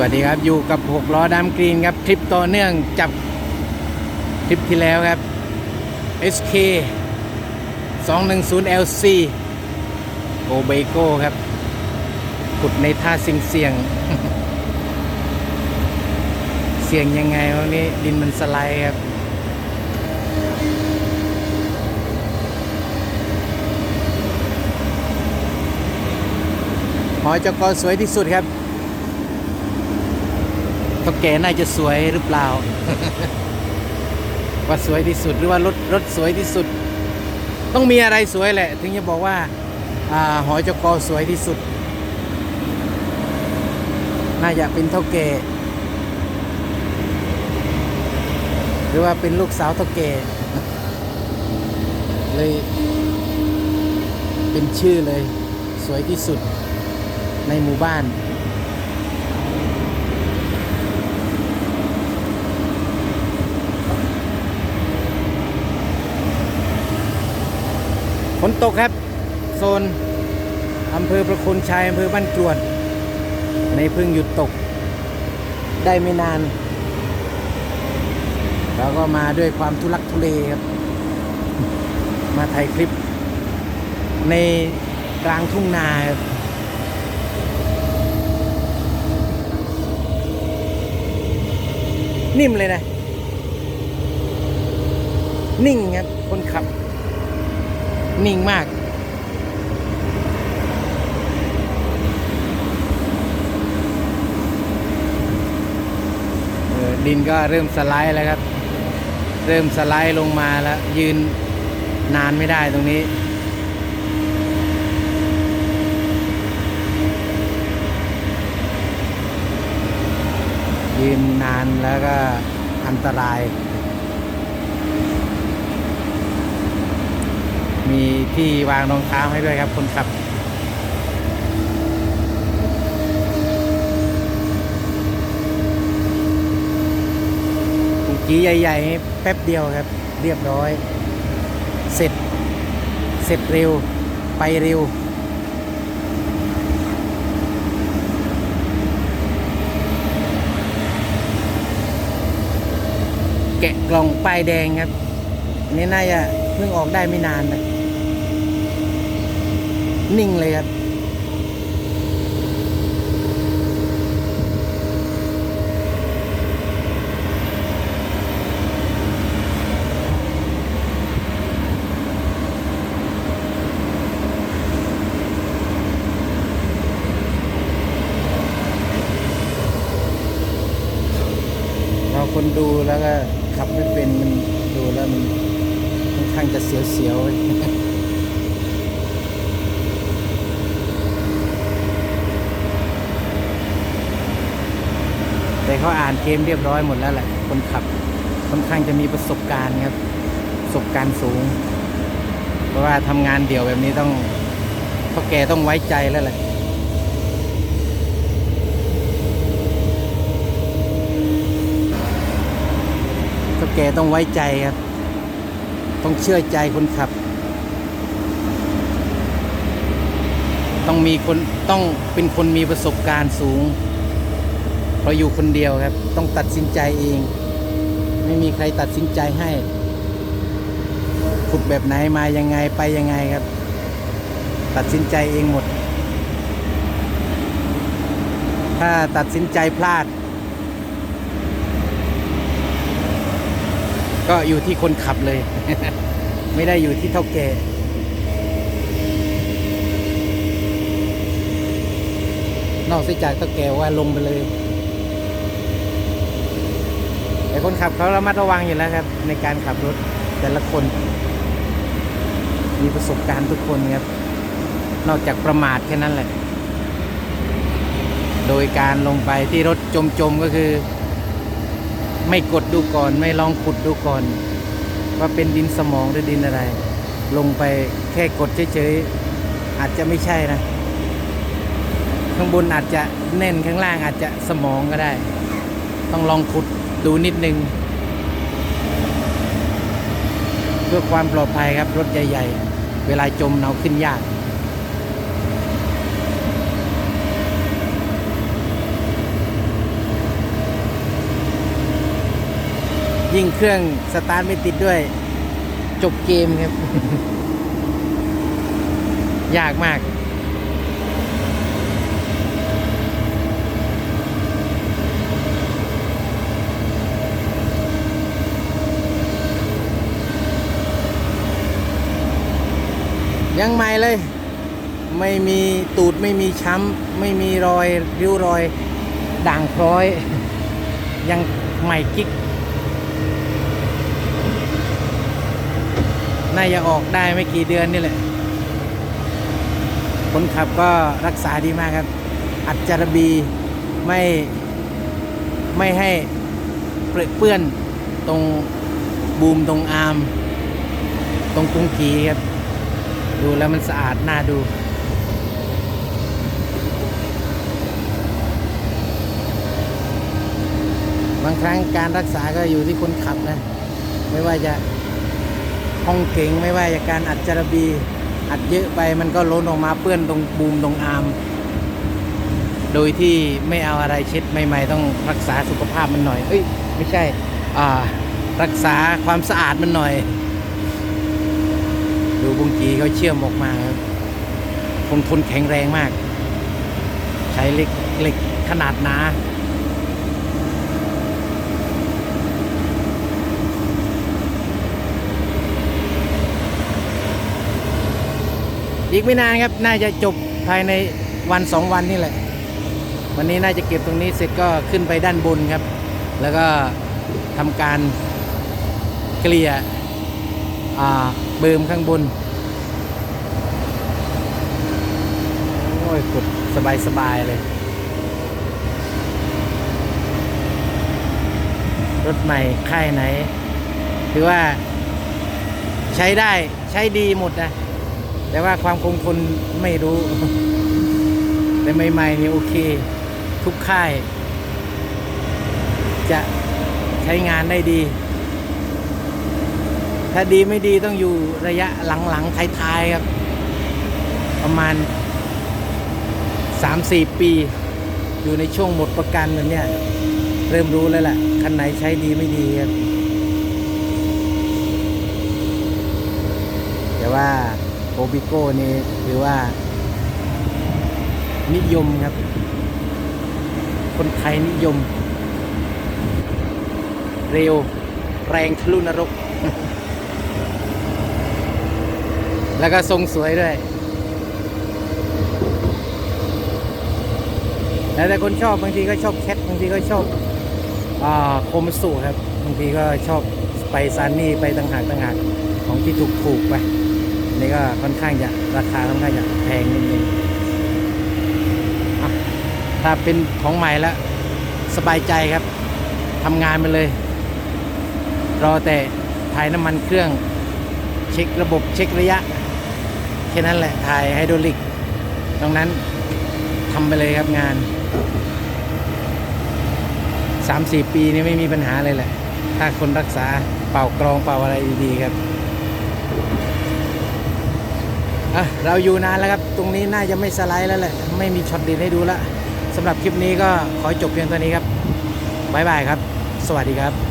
วัสดีครับอยู่กับหกล้อดำกรีนครับทริปต่อเนื่องจับทริปที่แล้วครับ SK 210 LC โอเบโก้ครับขุดในท่าเสียงเสียง เสียงยังไงวันนี้ดินมันสไลด์ครับหอจกสวยที่สุดครับ ท่าแก่น่าจะสวยหรือเปล่า ว่าสวยที่สุดหรือว่ารถรถสวยที่สุด ต้องมีอะไรสวยแหละ ถึงจะบอกว่าอาหอจกสวยที่สุด น่าจะเป็นเท่าแก่หรือว่าเป็นลูกสาวเท่าแก่เลยเป็นชื่อเลย สวยที่สุดในหมู่บ้าน ฝนตกครับ โซนอำเภอประโคนชัยอำเภอบ้านกวด ในเพิ่งหยุดตก ได้ไม่นานเราก็มาด้วยความทุลักทุเลครับ มาถ่ายคลิป ในกลางทุ่งนาครับนิ่มเลยนะ นิ่งครับ คนขับ นิ่งมาก ดินก็เริ่มสไลด์แล้วครับ เริ่มสไลด์ลงมาแล้ว ยืนนานไม่ได้ตรงนี้ยืนนานแล้วก็อันตราย มีที่วางรองเท้าให้ด้วยครับคนขับกีใหญ่ๆ แป๊บเดียวครับ เรียบร้อย เสร็จ เสร็จเร็ว ไปเร็วแกะกล่องป้ายแดงครับนนี่น่าจะเพิ่งออกได้ไม่นานนะ นิ่งเลยครับ เราคนดูแล้วก็ขับไม่เป็นมันดูแล้วมันค่อนข้างจะเสียวๆ แต่เขาอ่านเกมเรียบร้อยหมดแล้วแหละคนขับค่อนข้างจะมีประสบการณ์ครับประสบการณ์สูง เพราะว่าทำงานเดี่ยวแบบนี้ต้องพ่อแกต้องไว้ใจแล้วแหละก็แกต้องไว้ใจครับ ต้องเชื่อใจคนขับ ต้องมีคนต้องเป็นคนมีประสบการณ์สูง ราะอยู่คนเดียวครับ ต้องตัดสินใจเอง ไม่มีใครตัดสินใจให้ขุดแบบไหนมายังไงไปยังไงครับ ตัดสินใจเองหมด ถ้าตัดสินใจพลาด ก็อยู่ที่คนขับเลย ไม่ได้อยู่ที่เท่าแก่นอกเสียจากเท่าแก่ว่าลงไปเลย แต่คนขับเขาระมัดระวังอยู่แล้วครับ ในการขับรถแต่ละคน มีประสบการณ์ทุกคนครับ นอกจากประมาทแค่นั้นแหละ โดยการลงไปที่รถจมๆก็คือ ไม่กดดูก่อนไม่ลองขุดดูก่อน ว่าเป็นดินสมองหรือดินอะไร ลงไปแค่กดเฉยๆอาจจะไม่ใช่นะข้างบนอาจจะแน่นข้างล่างอาจจะสมองก็ได้ ต้องลองขุด ดูนิดนึง เพื่อความปลอดภัยครับ รถใหญ่ ๆ เวลาจมเราขึ้นยาก ยิ่งเครื่องสตาร์ทไม่ติดด้วย จบเกมครับ ยากมาก ยังใหม่เลย ไม่มีตูดไม่มีช้ำ ไม่มีรอยริ้วรอย ด่างพร้อย ยังใหม่กิ๊กน่าจะออกได้ไม่กี่เดือนนี่แหละ คนขับก็รักษาดีมากครับ อัดจารบีไม่ไม่ให้เปรอะเปื้อนตรงบูมตรงอาร์ม ตรงกุ้งกีครับ ดูแล้วมันสะอาดน่าดู บางครั้งการรักษาก็อยู่ที่คนขับนะ ไม่ว่าจะห้องเก่งไม่ว่าจะการอัดจารบีอัดเยอะไปมันก็ล้นออกมาเปื้อนตรงบูมตรงอาร์มโดยที่ไม่เอาอะไรเช็ดใหม่ ๆ ต้องรักษาสุขภาพมันหน่อย เอ้ย ไม่ใช่ อ่า รักษาความสะอาดมันหน่อย ดูบุ้งกีเขาเชื่อมออกมาครับคงทนแข็งแรงมาก ใช้เหล็กเหล็กขนาดหนาอีกไม่นานครับ น่าจะจบภายในวันสองวันนี่แหละ วันนี้น่าจะเก็บตรงนี้เสร็จก็ขึ้นไปด้านบนครับ แล้วก็ทำการเกลี่ยอ่า เบิมข้างบน โอ้ยกดสบายสบายๆเลย รถใหม่ค่ายไหน ถือว่าใช้ได้ใช้ดีหมดนะ แต่ว่าความคงทนไม่รู้ แต่ใหม่ๆนี่โอเค ทุกค่าย จะใช้งานได้ดี ถ้าดีไม่ดีต้องอยู่ระยะหลังๆท้ายๆครับ ประมาณ 3-4 ปี อยู่ในช่วงหมดประกันแบบเนี้ยเริ่มรู้แล้วแหละคันไหนใช้ดีไม่ดีครับ แต่ว่าโอบิโก้นี่ถือว่า นิยมครับ คนไทยนิยม เร็ว แรงทะลุนรก แล้วก็ทรงสวยด้วย แล้วแต่คนชอบบางทีก็ชอบแคทบางทีก็ชอบอ่าโคมสุครับ บางทีก็ชอบไปซานนี่ไปต่างหากต่างหากของที่ถูกถูกๆไป นี่ก็ค่อนข้างจะราคาค่อนข้างจะแพงนิดนึงถ้าเป็นของใหม่แล้ว สบายใจครับทำงานไปเลย รอแต่ถ่ายน้ำมันเครื่อง เช็คระบบเช็คระยะ ค่นั้นแหละ ถ่ายไฮดรอลิกตรงนั้นทำไปเลยครับงาน 3-4 ปีนี่ไม่มีปัญหาเลยแหละ ถ้าคนรักษาเป่ากรองเป่าอะไรดีๆครับอะเราอยู่นานแล้วครับ ตรงนี้น่าจะไม่สไลด์แล้วแหละ ไม่มีช็อตด็ดให้ดูแล้วสำหรับคลิปนี้ก็ขอจบเพียงเท่านี้ครับบ๊ายบายครับ สวัสดีครับ